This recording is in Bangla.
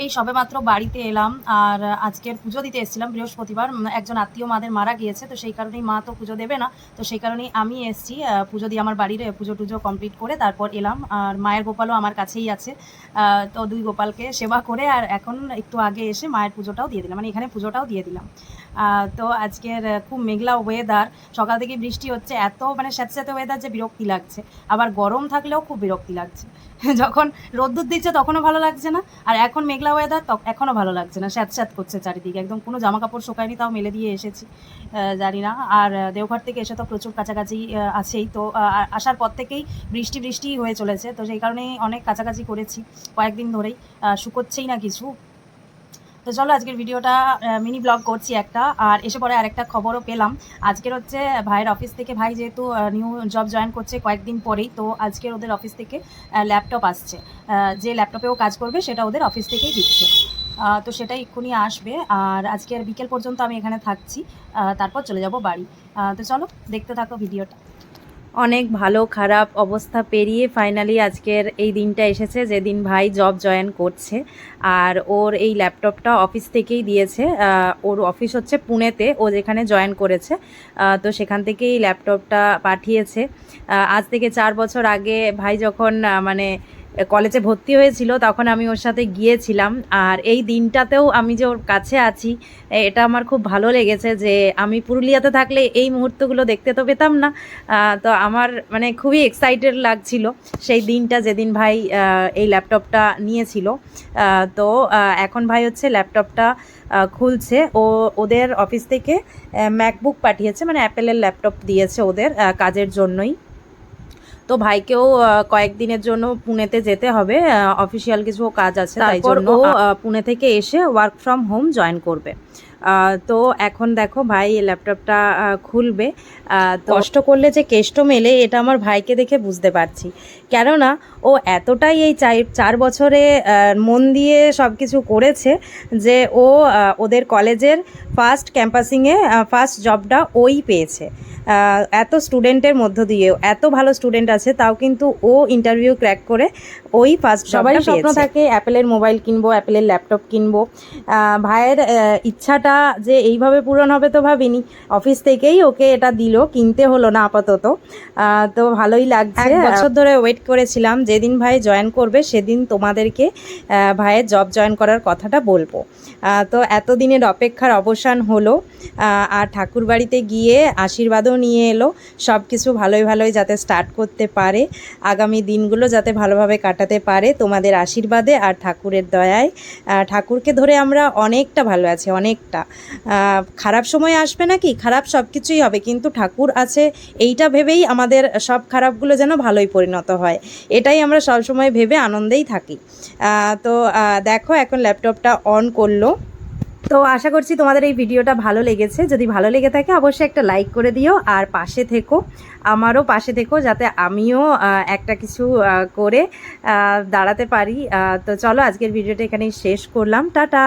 এই সবে মাত্র বাড়িতে এলাম, আর আজকের পুজো দিতে এসেছিলাম, বৃহস্পতিবার। একজন আত্মীয় মাদের মারা গিয়েছে, তো সেই কারণেই মা তো পুজো দেবে না, তো সেই কারণেই আমি এসেছি পুজো দিয়ে আমার বাড়ির পুজো টুজো কমপ্লিট করে তারপর এলাম, আর মায়ের গোপালও আমার কাছেই আছে। তো দুই গোপালকে সেবা করে, আর এখন একটু আগে এসে মায়ের পুজোটাও দিয়ে দিলাম মানে এখানে পুজোটাও দিয়ে দিলাম। তো আজকের খুব মেঘলা ওয়েদার সকাল থেকে বৃষ্টি হচ্ছে, এত মানে স্যাঁতস্যাঁতে ওয়েদার যে বিরক্তি লাগছে। আবার গরম থাকলেও খুব বিরক্তি লাগছে। যখন রোদ্দুর দিচ্ছে তখনও ভালো লাগছে না, আর এখন মেঘলা ওয়েদার এখনও ভালো লাগছে না স্যাঁত স্যাঁত করছে চারিদিকে। একদম কোনো জামা কাপড় শোকায়নি, তাও মেলে দিয়ে এসেছি। জানি না। আর দেওঘর থেকে এসে তো প্রচুর কাছাকাছি আছেই। তো আসার পর থেকেই বৃষ্টি বৃষ্টি হয়ে চলেছে। তো সেই কারণেই অনেক কাছাকাছি করেছি কয়েকদিন ধরেই। শুকোচ্ছেই না কিছু। তো চলো আজকের ভিডিওটা মিনি ব্লগ করছি একটা। আর এসে পরে আরেকটা খবরও পেলাম। আজকের হচ্ছে ভাইয়ের অফিস থেকে, ভাই যেহেতু নিউ জব জয়েন করছে কয়েকদিন পরেই, তো আজকের ওদের অফিস থেকে ল্যাপটপ আসছে। যে ল্যাপটপেও কাজ করবে, সেটা ওদের অফিস থেকেই দিচ্ছে। তো সেটাই এক্ষুনি আসবে। আর আজকের বিকেল পর্যন্ত আমি এখানে থাকছি। তারপর চলে যাব বাড়ি। তো চলো, দেখতে থাকো ভিডিওটা। অনেক ভালো, খারাপ অবস্থা পেরিয়ে ফাইনালি আজকের এই দিনটা এসেছে, যেদিন ভাই জব জয়েন করছে। আর ওর এই ল্যাপটপটা অফিস থেকেই দিয়েছে ওর অফিস হচ্ছে পুনেতে, ও যেখানে জয়েন করেছে তো সেখান থেকে এই ল্যাপটপটা পাঠিয়েছে আজ থেকে চার বছর আগে ভাই যখন মানে কলেজে ভর্তি হয়েছিল, তখন আমি ওর সাথে গিয়েছিলাম। আর এই দিনটাতেও আমি যে ওর কাছে আছি এটা আমার খুব ভালো লেগেছে যে আমি পুরুলিয়াতে থাকলে এই মুহূর্তগুলো দেখতে তো পেতাম না। তো আমার মানে খুবই এক্সাইটেড লাগছিল সেই দিনটা, যেদিন ভাই এই ল্যাপটপটা নিয়েছিল। তো এখন ভাই হচ্ছে ল্যাপটপটা খুলছে। ও, ওদের অফিস থেকে ম্যাকবুক পাঠিয়েছে মানে অ্যাপেলের ল্যাপটপ দিয়েছে ওদের কাজের জন্যই। তো ভাইকেও কয়েকদিনের জন্য পুনেতে যেতে হবে। অফিসিয়াল কিছু কাজ আছে তাই জন্য পুনে থেকে এসে ওয়ার্ক ফ্রম হোম জয়েন করবে। তো এখন দেখো ভাই এই ল্যাপটপটা খুলবে। কষ্ট করলে যে কেষ্ট মেলে এটা আমার ভাইকে দেখে বুঝতে পারছি। কেননা ও এতটাই এই চার চার বছরে মন দিয়ে সব কিছু করেছে যে ও ওদের কলেজের ফার্স্ট ক্যাম্পাসিংয়ে ফার্স্ট জবটা ওই পেয়েছে। এত স্টুডেন্টের মধ্য দিয়েও এত ভালো স্টুডেন্ট আছে তাও কিন্তু ও ইন্টারভিউ ক্র্যাক করে ওই ফার্স্ট সবারই স্বপ্ন থাকে অ্যাপেলের মোবাইল কিনবো অ্যাপেলের ল্যাপটপ কিনবো। ভাইয়ের ইচ্ছাটা যে এইভাবে পূরণ হবে তো ভাবিনি। অফিস থেকেই ওকে এটা দিল কিনতে হলো না আপাতত। তো ভালোই লাগছে। এক বছর ধরে ওয়েট করেছিলাম যেদিন ভাই জয়েন করবে সেদিন তোমাদেরকে ভাইয়ের জব জয়েন করার কথাটা বলব। তো এতদিনের অপেক্ষার অবসান হলো। আর ঠাকুর বাড়িতে গিয়ে আশীর্বাদও নিয়ে এলো। সব কিছু ভালোই ভালোই যাতে স্টার্ট করতে পারে। আগামী দিনগুলো যাতে ভালোভাবে কাটাতে পারে তোমাদের আশীর্বাদে আর ঠাকুরের দয়ায়। ঠাকুরকে ধরে আমরা অনেকটা ভালো আছি, অনেকটা। খারাপ সময় আসবে নাকি? খারাপ সব কিছুই হবে, কিন্তু ঠাকুর আছে, এইটা ভেবেই আমাদের সব খারাপগুলো যেন ভালোই পরিণত হয়। এটাই আমরা সবসময় ভেবে আনন্দেই থাকি। তো দেখো এখন ল্যাপটপটা অন করল। তো আশা করছি তোমাদের এই ভিডিওটা ভালো লেগেছে। যদি ভালো লেগে থাকে, অবশ্যই একটা লাইক করে দিও আর পাশে থেকো। আমারও পাশে থেকো যাতে আমিও একটা কিছু করে দাঁড়াতে পারি। তো চলো আজকের ভিডিওটা এখানেই শেষ করলাম। টাটা!